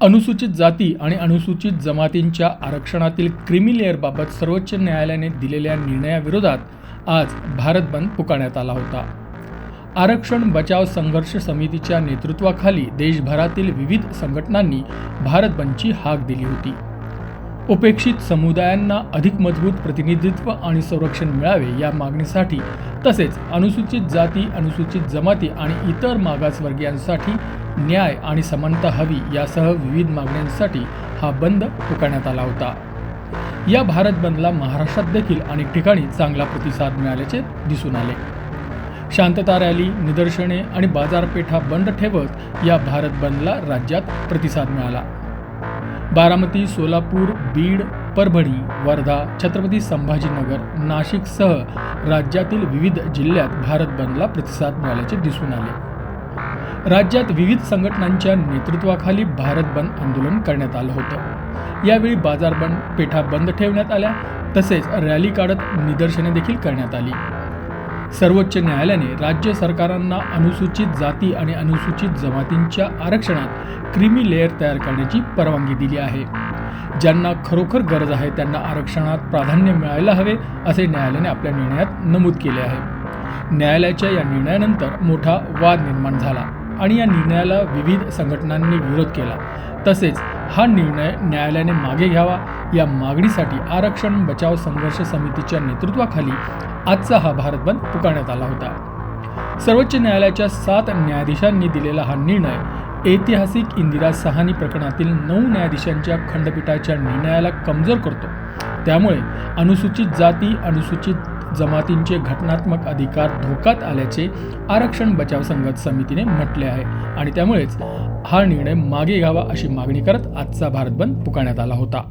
अनुसूचित जाती आणि अनुसूचित जमातींच्या आरक्षणातील क्रिमी लेअरबाबत सर्वोच्च न्यायालयाने दिलेल्या निर्णयाविरोधात आज भारत बंद पुकारण्यात आला होता. आरक्षण बचाव संघर्ष समितीच्या नेतृत्वाखाली देशभरातील विविध संघटनांनी भारत बंदची हाक दिली होती. उपेक्षित समुदायांना अधिक मजबूत प्रतिनिधित्व आणि संरक्षण मिळावे या मागणीसाठी तसेच अनुसूचित जाती अनुसूचित जमाती आणि इतर मागासवर्गीयांसाठी न्याय आणि समानता हवी यासह विविध मागण्यांसाठी हा बंद पुकारण्यात आला होता. या भारत बंदला महाराष्ट्रात देखील अनेक ठिकाणी चांगला प्रतिसाद मिळाल्याचे दिसून आले. शांतता रॅली निदर्शने आणि बाजारपेठा बंद ठेवत या भारत बंदला राज्यात प्रतिसाद मिळाला. बारामती सोलापूर बीड परभणी वर्धा छत्रपती संभाजीनगर नाशिकसह राज्यातील विविध जिल्ह्यात भारत बंदला प्रतिसाद मिळाल्याचे दिसून आले. राज्यात विविध संघटनांच्या नेतृत्वाखाली भारत बंद आंदोलन करण्यात आलं होतं. यावेळी बाजार बंद पेठा बंद ठेवण्यात आल्या तसेच रॅली काढत निदर्शने देखील करण्यात आली. सर्वोच्च न्यायालयाने राज्य सरकारांना अनुसूचित जाती आणि अनुसूचित जमातींच्या आरक्षणात क्रिमी लेअर तयार करण्याची परवानगी दिली आहे. ज्यांना खरोखर गरज आहे त्यांना आरक्षणात प्राधान्य मिळायला हवे असे न्यायालयाने आपल्या निर्णयात नमूद केले आहे. न्यायालयाच्या या निर्णयानंतर मोठा वाद निर्माण झाला. आणि या निर्णयाला विविध संघटनांनी विरोध केला. तसेच हा निर्णय न्यायालयाने मागे घ्यावा. या मागणीसाठी आरक्षण बचाव संघर्ष समितीच्या नेतृत्वाखाली आजचा हा भारत बंद पुकारण्यात आला होता. सर्वोच्च न्यायालयाच्या सात न्यायाधीशांनी दिलेला हा निर्णय ऐतिहासिक इंदिरा सहानी प्रकरणातील नऊ न्यायाधीशांच्या खंडपीठाच्या निर्णयाला कमजोर करतो. त्यामुळे अनुसूचित जाती अनुसूचित जमातींचे घटनात्मक अधिकार धोक्यात आल्याचे आरक्षण बचाव संघर्ष समितीने म्हटले आहे. आणि त्यामुळेच हा निर्णय मागे घ्यावा अशी मागणी करत आजचा भारत बंद पुकारण्यात आला होता.